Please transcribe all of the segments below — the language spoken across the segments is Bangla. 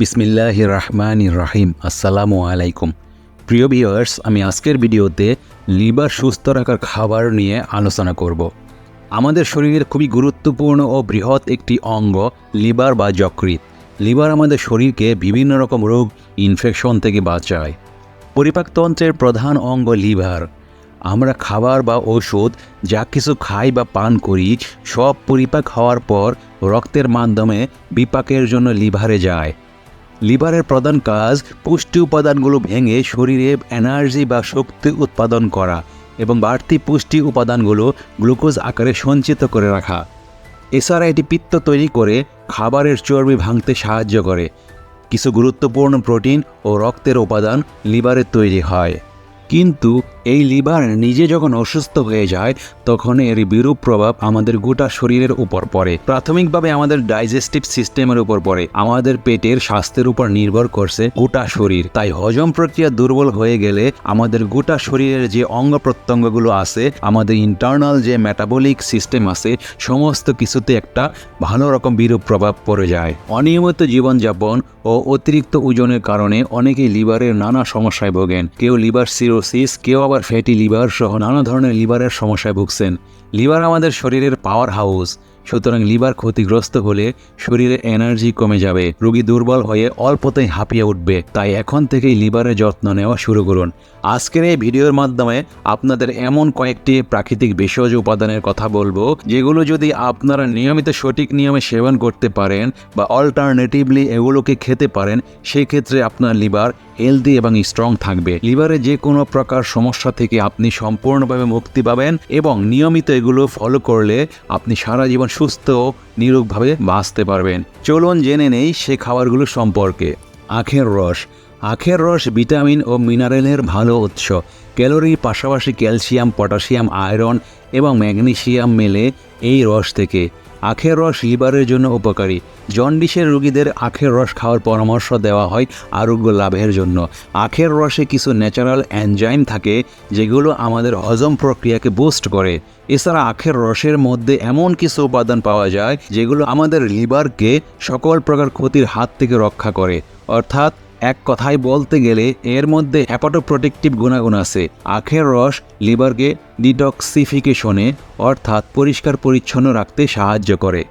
বিসমিল্লাহ রহমান রাহিম আসসালামু আলাইকুম প্রিয় ভিউয়ার্স, আমি আজকের ভিডিওতে লিভার সুস্থ রাখার খাবার নিয়ে আলোচনা করব। আমাদের শরীরের খুবই গুরুত্বপূর্ণ ও বৃহৎ একটি অঙ্গ লিভার বা যকৃৎ। লিভার আমাদের শরীরকে বিভিন্ন রকম রোগ, ইনফেকশন থেকে বাঁচায়। পরিপাকতন্ত্রের প্রধান অঙ্গ লিভার। আমরা খাবার বা ওষুধ, যা কিছু খাই বা পান করি, সব পরিপাক হওয়ার পর রক্তের মাধ্যমে বিপাকের জন্য লিভারে যায়। লিভারের প্রধান কাজ পুষ্টি উপাদানগুলো ভেঙে শরীরে এনার্জি বা শক্তি উৎপাদন করা এবং বাড়তি পুষ্টি উপাদানগুলো গ্লুকোজ আকারে সঞ্চিত করে রাখা। এছাড়া এটি পিত্ত তৈরি করে খাবারের চর্বি ভাঙতে সাহায্য করে। কিছু গুরুত্বপূর্ণ প্রোটিন ও রক্তের উপাদান লিভারে তৈরি হয়। কিন্তু এই লিভার নিজে যখন অসুস্থ হয়ে যায়, তখন এর বিরূপ প্রভাব আমাদের গোটা শরীরের উপর পড়ে। প্রাথমিকভাবে আমাদের ডাইজেস্টিভ সিস্টেমের উপর পড়ে। আমাদের পেটের স্বাস্থ্যের উপর নির্ভর করছে গোটা শরীর। তাই হজম প্রক্রিয়া দুর্বল হয়ে গেলে আমাদের গোটা শরীরের যে অঙ্গ প্রত্যঙ্গগুলো আছে, আমাদের ইন্টারনাল যে মেটাবলিক সিস্টেম আছে, সমস্ত কিছুতে একটা ভালো রকম বিরূপ প্রভাব পড়ে যায়। অনিয়মিত জীবনযাপন ও অতিরিক্ত ওজনের কারণে অনেকেই লিভারের নানা সমস্যায় ভোগেন। কেউ লিভার সিরোসিস, কেউ আবার ফ্যাটি লিভার সহ নানা ধরনের লিভারের সমস্যায় ভুগছেন। লিভার আমাদের শরীরের পাওয়ার হাউস সুতরাং লিভার ক্ষতিগ্রস্ত হলে শরীরে এনার্জি কমে যাবে, রোগী দুর্বল হয়ে অল্পতেই হাঁপিয়ে উঠবে। তাই এখন থেকেই লিভারের যত্ন নেওয়া শুরু করুন। আজকের এই ভিডিওর মাধ্যমে আপনাদের এমন কয়েকটি প্রাকৃতিক ভেষজ উপাদানের কথা বলব, যেগুলো যদি আপনারা নিয়মিত সঠিক নিয়মে সেবন করতে পারেন বা অল্টারনেটিভলি এগুলোকে খেতে পারেন সেই ক্ষেত্রে আপনার লিভার হেলদি এবং স্ট্রং থাকবে। লিভারে যে কোনো প্রকার সমস্যা থেকে আপনি সম্পূর্ণভাবে মুক্তি পাবেন এবং নিয়মিত এগুলো ফলো করলে আপনি সারা জীবন সুস্থ ও নিরোগভাবে বাঁচতে পারবেন। চলুন জেনে নেই সে খাবারগুলো সম্পর্কে। আখের রস। আখের রস ভিটামিন ও মিনারেলের ভালো উৎস। ক্যালোরির পাশাপাশি ক্যালসিয়াম, পটাশিয়াম, আয়রন এবং ম্যাগনেশিয়াম মেলে এই রস থেকে। আখের রস লিভারের জন্য উপকারী। জন্ডিসের রোগীদের আখের রস খাওয়ার পরামর্শ দেওয়া হয় আরোগ্য লাভের জন্য। আখের রসে কিছু ন্যাচারাল অ্যানজাইম থাকে, যেগুলো আমাদের হজম প্রক্রিয়াকে বুস্ট করে। এছাড়া আখের রসের মধ্যে এমন কিছু উপাদান পাওয়া যায়, যেগুলো আমাদের লিভারকে সকল প্রকার ক্ষতির হাত থেকে রক্ষা করে। অর্থাৎ এক কথায় বলতে গেলে এর মধ্যে হ্যাপাটোপ্রোটেক্টিভ গুণাগুণ আছে। আখের রস, লিভারকে ডিটক্সিফিকেশনে, অর্থাৎ পরিষ্কার পরিচ্ছন্ন রাখতে সাহায্য করে।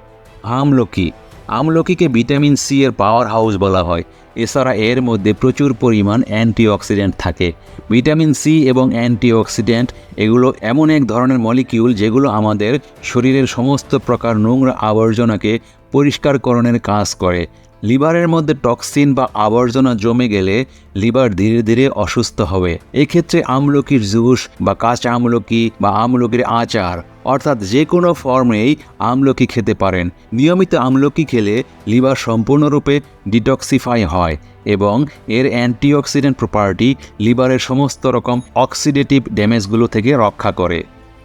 আমলকি। আমলকিকে ভিটামিন সি এর পাওয়ার হাউস বলা হয়। এছাড়া এর মধ্যে প্রচুর পরিমাণ অ্যান্টিঅক্সিডেন্ট থাকে। ভিটামিন সি এবং অ্যান্টিঅক্সিডেন্ট এগুলো এমন এক ধরনের মলিকিউল যেগুলো আমাদের শরীরের সমস্ত প্রকার নোংরা আবর্জনাকে পরিষ্কারকরণের কাজ করে। লিভারের মধ্যে টক্সিন বা আবর্জনা জমে গেলে লিভার ধীরে ধীরে অসুস্থ হবে। এক্ষেত্রে আমলকির জুস বা কাঁচা আমলকি বা আমলকির আচার অর্থাৎ যে কোনো ফর্মেই আমলকি খেতে পারেন। নিয়মিত আমলকি খেলে লিভার সম্পূর্ণরূপে ডিটক্সিফাই হয় এবং এর অ্যান্টিঅক্সিডেন্ট প্রপার্টি লিভারের সমস্ত রকম অক্সিডেটিভ ড্যামেজগুলো থেকে রক্ষা করে।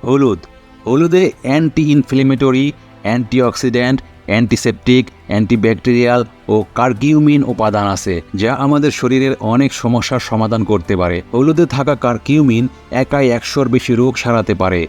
হলুদ। হলুদে anti inflammatory antioxidant antiseptic, antibacterial ও কার্কিউমিন উপাদান আছে, যা আমাদের শরীরের অনেক সমস্যার সমাধান করতে পারে। হলুদে থাকা কার্কিউমিন একাই একশোর বেশি রোগ সারাতে পারে।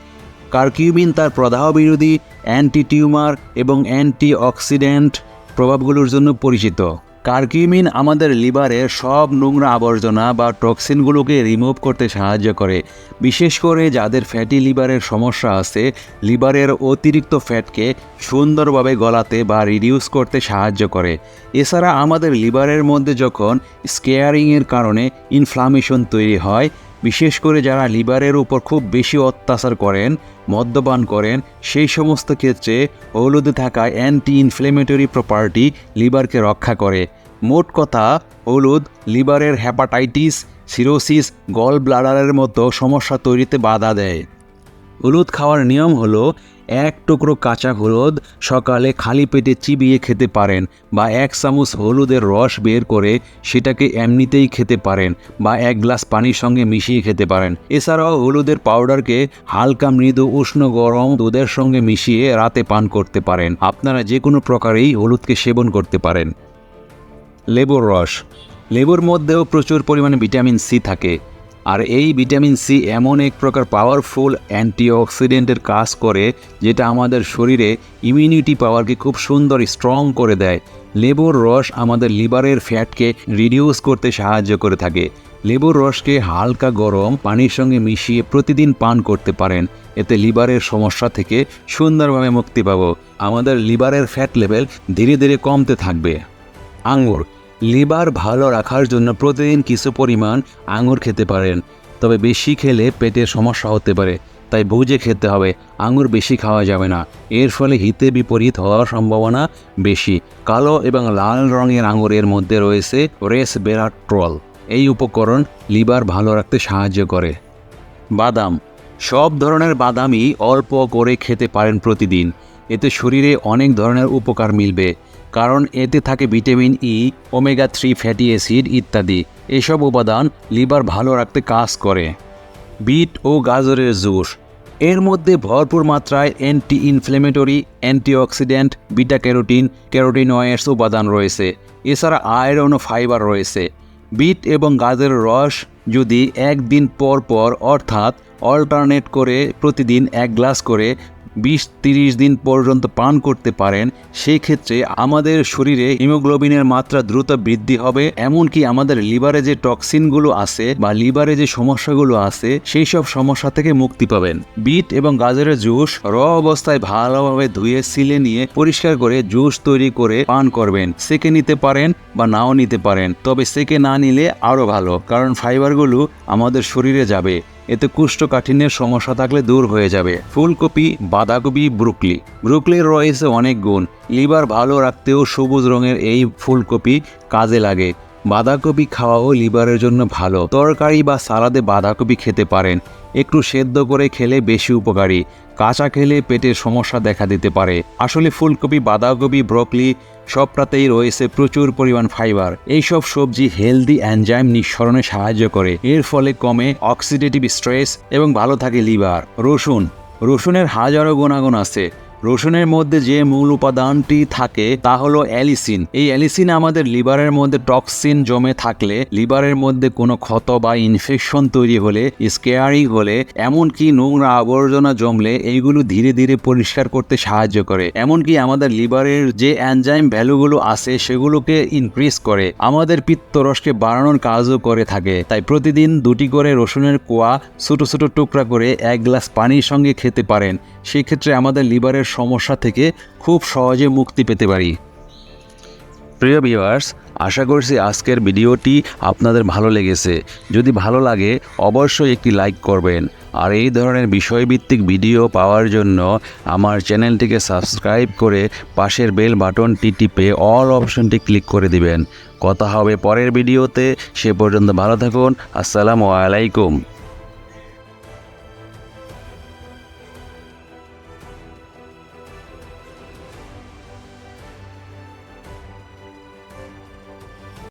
কার্কিউমিন তার প্রদাহ বিরোধী অ্যান্টি টিউমার এবং অ্যান্টি অক্সিডেন্ট প্রভাবগুলোর জন্য পরিচিত। কার্কিউমিন আমাদের লিভারে সব নোংরা আবর্জনা বা টক্সিনগুলোকে রিমুভ করতে সাহায্য করে। বিশেষ করে যাদের ফ্যাটি লিভারের সমস্যা আছে, লিভারের অতিরিক্ত ফ্যাটকে সুন্দরভাবে গলাতে বা রিডিউস করতে সাহায্য করে। এছাড়া আমাদের লিভারের মধ্যে যখন স্কেয়ারিংয়ের কারণে ইনফ্লামেশন তৈরি হয় বিশেষ করে যারা লিভারের উপর খুব বেশি অত্যাচার করেন, মদ্যপান করেন, সেই সমস্ত ক্ষেত্রে হলুদে থাকা অ্যান্টি ইনফ্লেমেটরি প্রপার্টি লিভারকে রক্ষা করে। মোট কথা, হলুদ লিভারের হ্যাপাটাইটিস সিরোসিস গল ব্লাডারের মতো সমস্যা তৈরিতে বাধা দেয়। হলুদ খাওয়ার নিয়ম হলো এক টুকরো কাঁচা হলুদ সকালে খালি পেটে চিবিয়ে খেতে পারেন বা এক চামচ হলুদের রস বের করে সেটাকে এমনিতেই খেতে পারেন বা এক গ্লাস পানির সঙ্গে মিশিয়ে খেতে পারেন। এছাড়াও হলুদের পাউডারকে হালকা মৃদু উষ্ণ গরম দুধের সঙ্গে মিশিয়ে রাতে পান করতে পারেন। আপনারা যে কোনো প্রকারেই হলুদকে সেবন করতে পারেন। লেবুর রস। লেবুর মধ্যেও প্রচুর পরিমাণে ভিটামিন সি থাকে। আর এই ভিটামিন সি এমন এক প্রকার পাওয়ারফুল অ্যান্টিঅক্সিডেন্টের কাজ করে, যেটা আমাদের শরীরে ইমিউনিটি পাওয়ারকে খুব সুন্দর স্ট্রং করে দেয়। লেবুর রস আমাদের লিভারের ফ্যাটকে রিডিউস করতে সাহায্য করে থাকে। লেবুর রসকে হালকা গরম পানির সঙ্গে মিশিয়ে প্রতিদিন পান করতে পারেন। এতে লিভারের সমস্যা থেকে সুন্দরভাবে মুক্তি পাবো। আমাদের লিভারের ফ্যাট লেভেল ধীরে ধীরে কমতে থাকবে। আঙুর লিভার ভালো রাখার জন্য প্রতিদিন কিছু পরিমাণ আঙুর খেতে পারেন। তবে বেশি খেলে পেটের সমস্যা হতে পারে, তাই বুঝে খেতে হবে, আঙুর বেশি খাওয়া যাবে না। এর ফলে হিতে বিপরীত হওয়ার সম্ভাবনা বেশি। কালো এবং লাল রঙের আঙুরের মধ্যে রয়েছে রেস বেরাট্রল এই উপকরণ লিভার ভালো রাখতে সাহায্য করে। বাদাম। সব ধরনের বাদামই অল্প করে খেতে পারেন প্রতিদিন। এতে শরীরে অনেক ধরনের উপকার মিলবে, কারণ এতে থাকে vitamin E omega three fatty acid ইত্যাদি। এসব উপাদান লিভার ভালো রাখতে কাজ করে। বিট ও গাজরের জুস। এর মধ্যে ভরপুর মাত্রায় anti inflammatory antioxidant beta carotene carotenoids উপাদান রয়েছে। এছাড়া আয়রন ও ফাইবার রয়েছে। বিট এবং গাজরের রস যদি একদিন পর পর অর্থাৎ অল্টারনেট করে প্রতিদিন এক গ্লাস করে বিশ তিরিশ দিন পর্যন্ত পান করতে পারেন সেই ক্ষেত্রে আমাদের শরীরে হিমোগ্লোবিনের মাত্রা দ্রুত বৃদ্ধি হবে। এমনকি আমাদের লিভারে যে টক্সিনগুলো আছে বা লিভারে যে সমস্যাগুলো আছে, সেই সব সমস্যা থেকে মুক্তি পাবেন। বিট এবং গাজরের জুস র অবস্থায় ভালোভাবে ধুয়ে, সিলে নিয়ে পরিষ্কার করে জুস তৈরি করে পান করবেন। সেকে নিতে পারেন বা নাও নিতে পারেন। তবে সেকে না নিলে আরও ভালো, কারণ ফাইবারগুলো আমাদের শরীরে যাবে। এতে কুষ্ঠকাঠিন্যের সমস্যা থাকলে দূর হয়ে যাবে। ফুলকপি, বাঁধাকপি, ব্রুকলি। ব্রুকলির রয়েছে অনেক গুণ। লিভার ভালো রাখতেও সবুজ রঙের এই ফুলকপি কাজে লাগে। বাঁধাকপি খাওয়াও লিভারের জন্য ভালো। তরকারি বা সালাদে বাঁধাকপি খেতে পারেন। একটু সেদ্ধ করে খেলে বেশি উপকারী। কাঁচা খেলে পেটের সমস্যা দেখা দিতে পারে। আসলে ফুলকপি, বাঁধাকপি, ব্রকলি সবটাতেই রয়েছে প্রচুর পরিমাণ ফাইবার। এইসব সবজি হেলদি অ্যানজাইম নিঃসরণে সাহায্য করে। এর ফলে কমে অক্সিডেটিভ স্ট্রেস এবং ভালো থাকে লিভার। রসুন। রসুনের হাজারো গুণাগুণ আছে। রসুনের মধ্যে যে মূল উপাদানটি থাকে তা হলো অ্যালিসিন। এই অ্যালিসিন আমাদের লিভারের মধ্যে টক্সিন জমে থাকলে লিভারের মধ্যে কোনো ক্ষত বা ইনফেকশন তৈরি হলে, স্কেয়ারিং হলে, এমনকি নোংরা আবর্জনা জমলে এইগুলো ধীরে ধীরে পরিষ্কার করতে সাহায্য করে। এমনকি আমাদের লিভারের যে অ্যানজাইম ভ্যালুগুলো আছে সেগুলোকে ইনক্রিজ করে। আমাদের পিত্তরসকে বাড়ানোর কাজও করে থাকে। তাই প্রতিদিন দুটি করে রসুনের কোয়া ছোটো ছোটো টুকরা করে এক গ্লাস পানির সঙ্গে খেতে পারেন। সেক্ষেত্রে আমাদের লিভারের সমস্যা থেকে খুব সহজে মুক্তি পেতে পারি। প্রিয় ভিউয়ার্স আশা করছি আজকের ভিডিওটি আপনাদের ভালো লেগেছে। যদি ভালো লাগে, অবশ্যই একটি লাইক করবেন। আর এই ধরনের বিষয়ভিত্তিক ভিডিও পাওয়ার জন্য আমার চ্যানেলটিকে সাবস্ক্রাইব করে পাশের বেল বাটনটি টিপে অল অপশনটি ক্লিক করে দিবেন। কথা হবে পরের ভিডিওতে। সে পর্যন্ত ভালো থাকুন। আসসালামু আলাইকুম।